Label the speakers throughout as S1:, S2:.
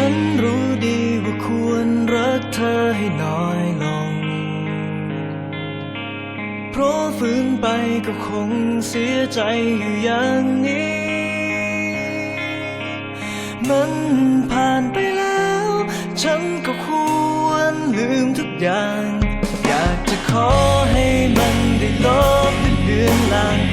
S1: ฉันรู้ดีว่าควรรักเธอให้น้อยลง เพราะฝืนไปก็คงเสียใจอยู่อย่างนี้ มันผ่านไปแล้ว ฉันก็ควรลืมทุกอย่าง อยากจะขอให้มันได้ลบเดือนลาง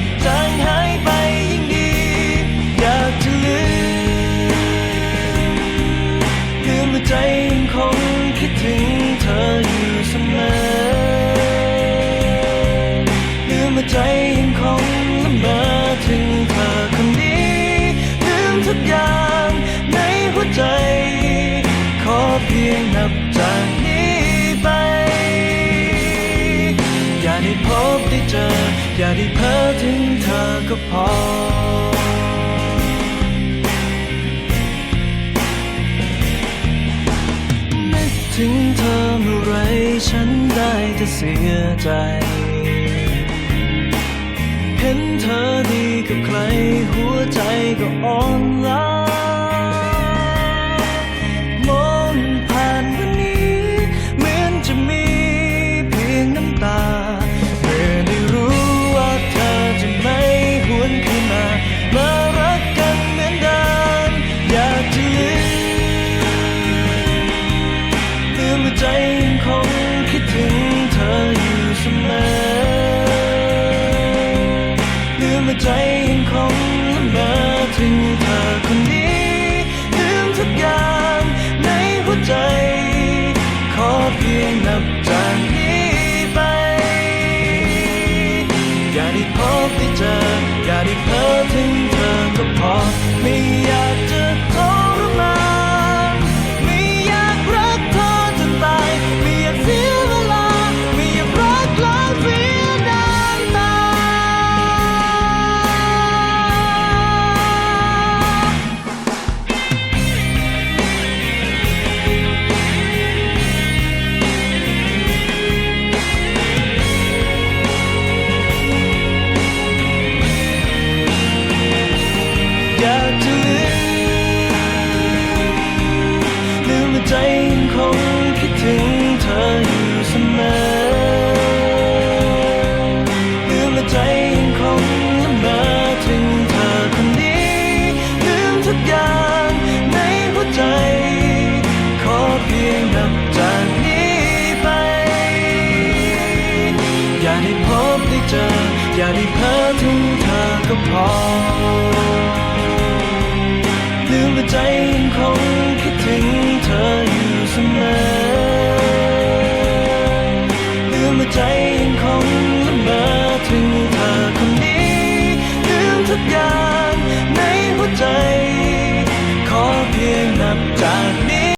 S1: บจากนี้ไป อย่าได้พบได้เจอ อย่าได้เพ้อถึงเธอก็พอ นึกถึงเธอเมื่อไรฉันได้แต่เสียใจเห็นเธอดีกับใครหัวใจก็อ่อนล้า ใจยังคงคิดถึงเธออยู่เสมอลืมว่าใจยังคงละเมอถึงเธอคนนี้ลืมทุกอย่างในหัวใจ ขอเพียงนับจากนี้ไป อย่าได้พบได้เจอ อย่าได้เพ้อถึงเธอก็พอไม่ ได้พบได้เจอ อย่าได้เพ้อถึงเธอก็พอลืมว่าใจยังคงคิดถึงเธออยู่เสมอลืมว่าใจยังคงละเมอถึงเธอคนนี้ลืมทุกอย่างในหัวใจ ขอเพียงนับจากนี้